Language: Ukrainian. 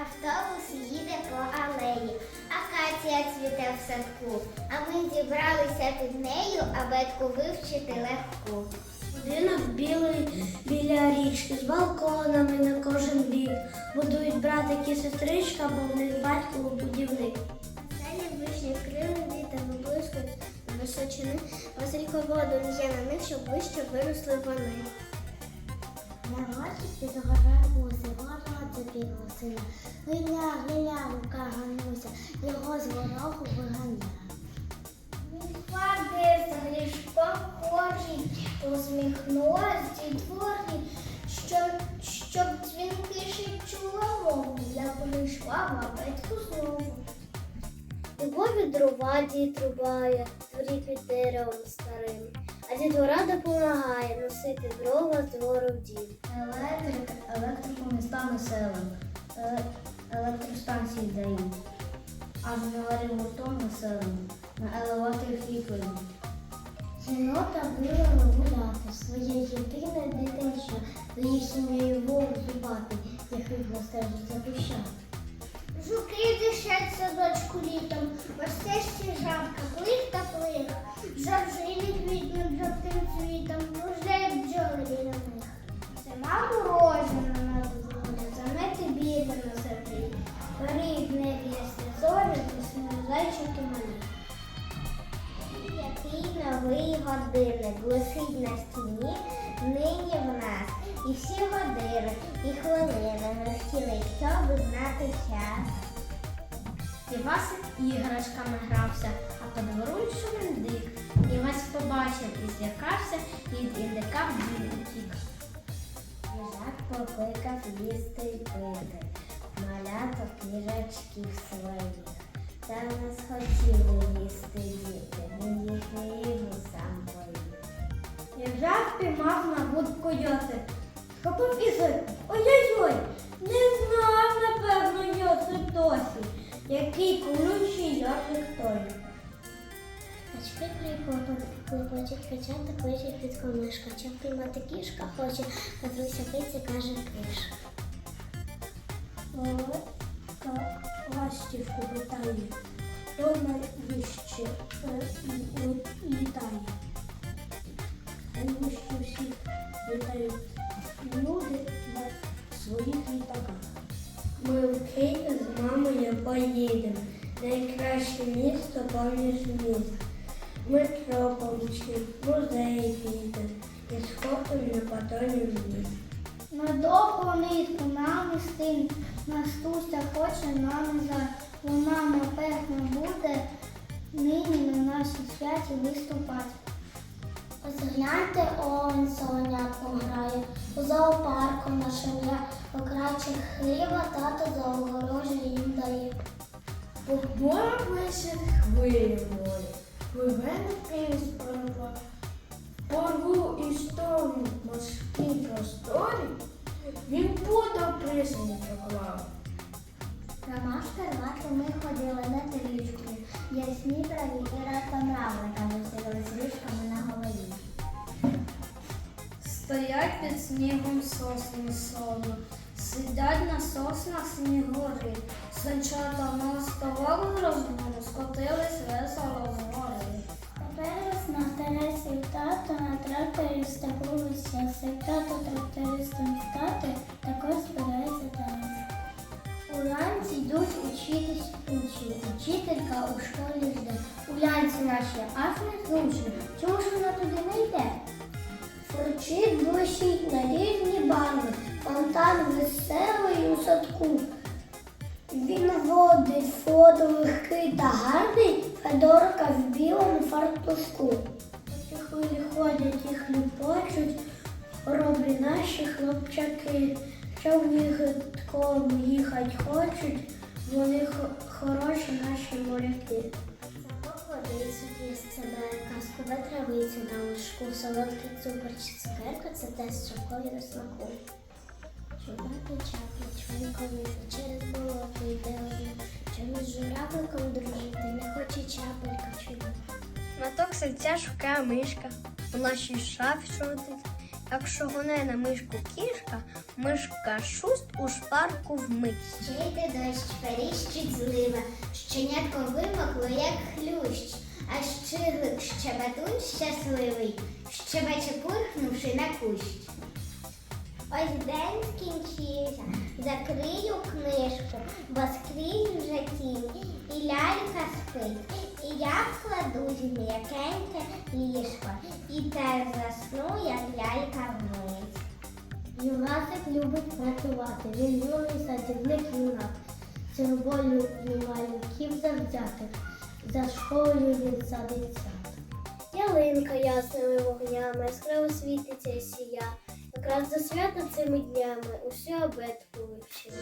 Автобус їде по алеї, акація цвіте в садку, а ми зібралися під нею, абетку вивчити легку. Будинок білий біля річки з балконами на кожен бік. Будують братик і сестричка, бо в них батько будівник. Далі вишні кривди та виблискують височини. Василько воду лє на них, щоб вище виросли вони. Горці підгорає гуси, городце білосина. Гиля, гиля, рука гануся, його з ворогу виганяє. Відпади гріш похожий, усміхнулась дітворні, що, щоб дзвінки мову, я прийшла бабетку знову. Любові дрова дід рубає, дворі під деревом старим. А дідвора допомагає носити дрова з двору в дім. Електрик, електрику містами селом, е, електростанції дають. Аж говорив гуртом населеним, на елеваторі фікою. Жінота вирвала гуляти, своє єдине дитинча, за їх сім'єю вовк зубатий, який стежить за кущами. Жуки дишать садочку літом, годинник блисить на стіні нині в нас. І всі години, і хвилини навчили, щоб знати час. Івасик іграшками грався, а по двору йшов індик. Івась побачив і злякався, і від індика в дім утік. Їжак покликав їсти й пити, маляток їжачків своїх. Та не схотіли їсти діти, Їжак піймав на вудку йосип. Схопив і. Ой-ой-ой, не знав, напевно, Йосип досі, який колючий йосик той. Качки кліпочуть, качата кличуть під комишка. Чим піймати кішка хоче, Петруся киці каже киш. Ластівку питає, хто найвище е, літає. Поміж міст. Метро помчимо, музей підемо і схопимо на батоні міст. На довгу нитку нам стин, Настуся хоче нам за вона напевно буде нині на нашій святі виступати. Згляньте, он солонятко грає, у зоопарку на шум'я, окраче хліба тато за огорожі їм дає. Плещуть хвилі морі, пливе на Київ справа. Порву і штовхну морській просторі, він подав присні поклав. Ромашка рвати ми ходили над річкою, ясні траві і раптом равлика висіли з річками на голові. Стоять під снігом сосни соло, сидять на соснах снігори, санчата на столову розгону, скотились весело з гори. Тепер весна Тересів тато на тракторі степу висявся. Тато трактористом стати, також збирається Тарас. Уранці йдуть учитись учні, учителька у школі жде. Улянці наші аж не зручно, чому ж вона туди не йде? Фурчить блищить на різні барви, фонтан веселий у садку. Він водить фото легкий та гарний, Федорка в білому фартушку. Хвилі ходять і хлюпочуть, роблі наші хлопчаки, них гидком їхать хочуть, вони хороші наші моряки. Водицю їсть себе, казкове травицю на лужку, солодкий цукор чи цукерка це те, що колі на смаку. Чубати чапли, чванькові, через болото йде один, чомусь журавликом дружити, не хоче чапелька чути. Шматок сальця шукає мишка, у нашій шафі шотить. Якщо гоне на мишку кішка, мишка шуст у шпарку вмить. Ще йде дощ, періщить злива, щенятко вимокло, як хлющ, а щиглик щебетун щасливий, щебече пурхнувши на кущ. Ось день скінчився, закрию книжку, бо скрізь вже тінь, і лялька спить, і я вкладусь в м'якеньке ліжко, і теж засну, як лялька вмить. Юнасик любить працювати, він юний садівник юнак. Церболю малюків завзятих, за школою він садить сад. Ялинка ясними вогнями, яскраво світиться і сія. Якраз за свято цими днями усе абетку вивчила.